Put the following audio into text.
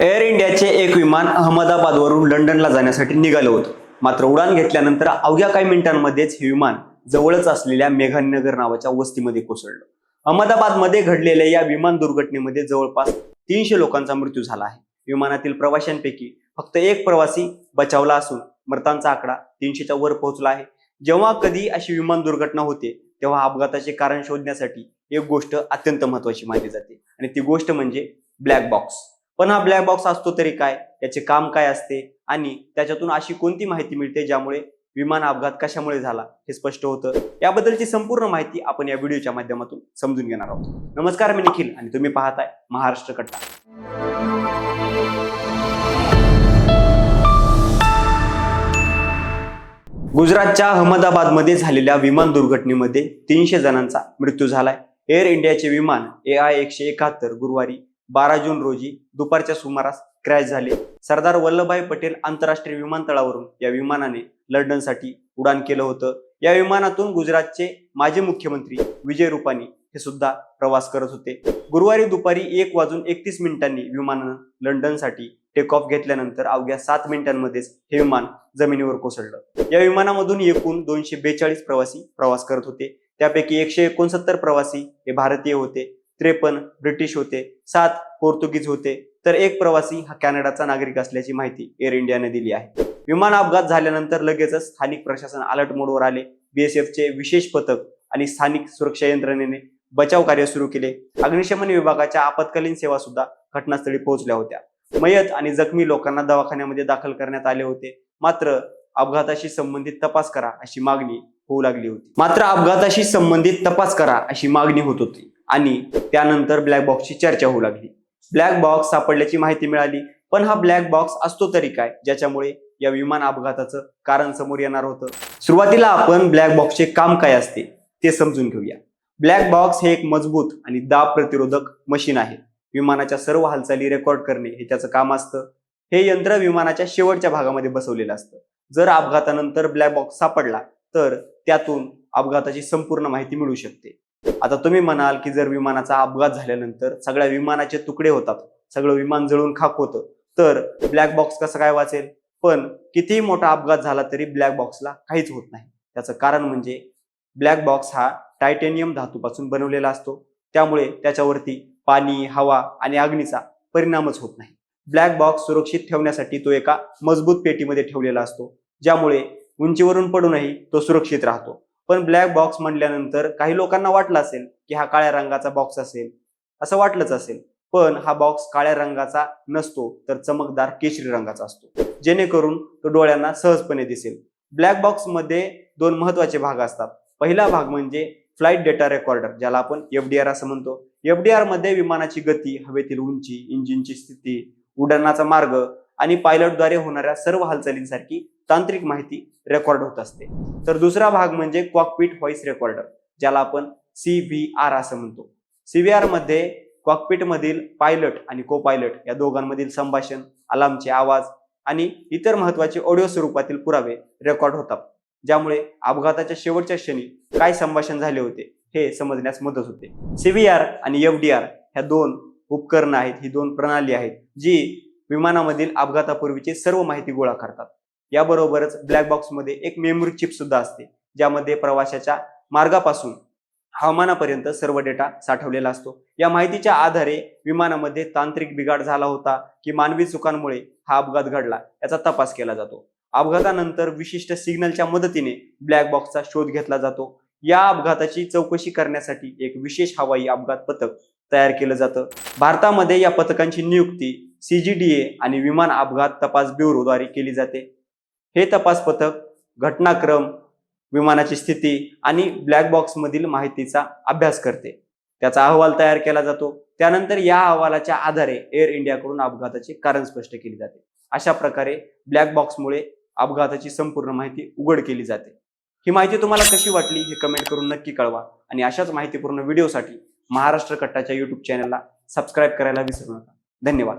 Air इंडियाचे एक विमान अहमदाबादवरून लंडनला जाण्यासाठी निघालं होतं. मात्र उडान घेतल्यानंतर अवघ्या काही मिनिटांमध्येच हे विमान जवळच असलेल्या मेघानगर नावाच्या वस्तीमध्ये कोसळलं. अहमदाबादमध्ये घडलेल्या या विमान दुर्घटनेमध्ये जवळपास तीनशे लोकांचा मृत्यू झाला आहे. विमानातील प्रवाशांपैकी फक्त एक प्रवासी बचावला असून मृतांचा आकडा तीनशेच्या वर पोहोचला आहे. जेव्हा कधी अशी विमान दुर्घटना होते तेव्हा अपघाताचे कारण शोधण्यासाठी एक गोष्ट अत्यंत महत्वाची मानली जाते. आणि ती गोष्ट म्हणजे ब्लॅक बॉक्स पण हा ब्लॅक बॉक्स असतो तरी काय? याचे काम काय असते? आणि त्याच्यातून अशी कोणती माहिती मिळते ज्यामुळे विमान अपघात कशामुळे झाला? हे स्पष्ट होतं. याबद्दलची संपूर्ण माहिती आपण या व्हिडिओच्या माध्यमातून समजून घेणार आहोत. नमस्कार मी निखिल आणि तुम्ही पाहताय महाराष्ट्र कट्टा. गुजरातच्या अहमदाबादमध्ये झालेल्या विमान दुर्घटनेमध्ये तीनशे जणांचा मृत्यू झालाय. एअर इंडियाचे विमान ए आय एकशे एकाहत्तर गुरुवारी बारा जून रोजी दुपारच्या सुमारास क्रॅश झाले. सरदार वल्लभभाई पटेल आंतरराष्ट्रीय विमानतळावरून या विमानाने लंडनसाठी उडान केलं होतं. या विमानातून गुजरातचे माजी मुख्यमंत्री विजय रुपानी हे सुद्धा प्रवास करत होते. गुरुवारी दुपारी एक वाजून एकतीस मिनिटांनी विमानानं लंडनसाठी टेक ऑफ घेतल्यानंतर अवघ्या सात मिनिटांमध्येच हे विमान जमिनीवर कोसळलं. या विमानामधून एकूण दोनशे बेचाळीस प्रवासी प्रवास करत होते. त्यापैकी एकशे एकोणसत्तर प्रवासी हे भारतीय होते. त्रेपन्न ब्रिटिश होते. सात पोर्तुगीज होते. तर एक प्रवासी हा कॅनडाचा नागरिक असल्याची माहिती एअर इंडियाने दिली आहे. विमान अपघात झाल्यानंतर लगेचच स्थानिक प्रशासन अलर्ट मोडवर आले. बीएसएफचे विशेष पथक आणि स्थानिक सुरक्षा यंत्रणेने बचाव कार्य सुरू केले. अग्निशमन विभागाच्या आपत्कालीन सेवा सुद्धा घटनास्थळी पोहोचल्या होत्या. मयत आणि जखमी लोकांना दवाखान्यामध्ये दाखल करण्यात आले होते. मात्र अपघाताशी संबंधित तपास करा अशी मागणी होऊ लागली होती. मात्र अपघाताशी संबंधित तपास करा अशी मागणी होत होती. आणि त्यानंतर ब्लॅक बॉक्सची चर्चा होऊ लागली. ब्लॅक बॉक्स सापडल्याची माहिती मिळाली पण हा ब्लॅक बॉक्स असतो तरी काय? ज्याच्यामुळे या विमान अपघाताचं कारण समोर येणार होतं. सुरुवातीला आपण ब्लॅक बॉक्सचे काम काय असते ते समजून घेऊया. ब्लॅक बॉक्स हे एक मजबूत आणि दाब प्रतिरोधक मशीन आहे. विमानाच्या सर्व हालचाली रेकॉर्ड करणे हे त्याचं काम असतं. हे यंत्र विमानाच्या शेवटच्या भागामध्ये बसवलेलं असतं. जर अपघातानंतर ब्लॅक बॉक्स सापडला तर त्यातून अपघाताची संपूर्ण माहिती मिळू शकते. आता तुम्ही म्हणाल की जर विमानाचा अपघात झाल्यानंतर सगळ्या विमानाचे तुकडे होतात सगळं विमान जळून खाक होतं तर ब्लॅक बॉक्स कसं काय वाचेल? पण कितीही मोठा अपघात झाला तरी ब्लॅक बॉक्सला काहीच होत नाही. त्याचं कारण म्हणजे ब्लॅक बॉक्स हा टायटेनियम धातूपासून बनवलेला असतो. त्यामुळे त्याच्यावरती पाणी हवा आणि अग्नीचा परिणामच होत नाही. ब्लॅक बॉक्स सुरक्षित ठेवण्यासाठी तो एका मजबूत पेटीमध्ये ठेवलेला असतो ज्यामुळे उंचीवरून पडूनही तो सुरक्षित राहतो. पण ब्लॅक बॉक्स म्हणल्यानंतर काही लोकांना वाटलं असेल की हा काळ्या रंगाचा बॉक्स असेल असं वाटलंच असेल. पण हा बॉक्स काळ्या रंगाचा नसतो तर चमकदार केशरी रंगाचा असतो. जेणेकरून तो डोळ्यांना सहजपणे दिसेल. ब्लॅक बॉक्समध्ये दोन महत्त्वाचे भाग असतात. पहिला भाग म्हणजे फ्लाईट डेटा रेकॉर्डर ज्याला आपण एफडीआर असं म्हणतो. एफडीआरमध्ये विमानाची गती हवेतील उंची इंजिनची स्थिती उड्डाणाचा मार्ग आणि पायलटद्वारे होणाऱ्या सर्व हालचालींसारखी तांत्रिक माहिती रेकॉर्ड होत असते. तर दुसरा भाग म्हणजे कॉकपीट व्हॉइस रेकॉर्डर ज्याला आपण सी व्ही आर असं म्हणतो. सीव्हीआरमध्ये कॉकपीट मधील पायलट आणि को पायलट या दोघांमधील संभाषण अलार्मचे आवाज आणि इतर महत्त्वाचे ऑडिओ स्वरूपातील पुरावे रेकॉर्ड होतात. ज्यामुळे अपघाताच्या शेवटच्या क्षणी काय संभाषण झाले होते हे समजण्यास मदत होते. सीव्हीआर आणि एफ डी आर ह्या दोन उपकरणं आहेत ही दोन प्रणाली आहेत जी विमानामधील अपघातापूर्वीची सर्व माहिती गोळा करतात. याबरोबरच ब्लॅक बॉक्समध्ये एक मेमरी चिप सुद्धा असते ज्यामध्ये प्रवाशाच्या मार्गापासून हवामानापर्यंत सर्व डेटा साठवलेला असतो. या माहितीच्या आधारे विमानामध्ये तांत्रिक बिघाड झाला होता की मानवी चुकांमुळे हा अपघात घडला याचा तपास केला जातो. अपघातानंतर विशिष्ट सिग्नलच्या मदतीने ब्लॅक बॉक्सचा शोध घेतला जातो. या अपघाताची चौकशी करण्यासाठी एक विशेष हवाई अपघात पथक तयार केलं जातं. भारतामध्ये या पथकांची नियुक्ती सीजीडीए आणि विमान अपघात तपास ब्युरोद्वारे केली जाते. हे तपास पथक घटनाक्रम विमानाची स्थिती आणि ब्लॅक बॉक्स मधील माहितीचा अभ्यास करते. त्याचा अहवाल तयार केला जातो. त्यानंतर या अहवालाच्या आधारे एअर इंडियाकडून अपघाताचे कारण स्पष्ट केले जाते. अशा प्रकारे ब्लॅक बॉक्समुळे अपघाताची संपूर्ण माहिती उघड केली जाते. ही माहिती तुम्हाला कशी वाटली हे कमेंट करून नक्की कळवा आणि अशाच माहितीपूर्ण व्हिडिओसाठी महाराष्ट्र कट्टाच्या युट्यूब चॅनलला सबस्क्राईब करायला विसरू नका. धन्यवाद.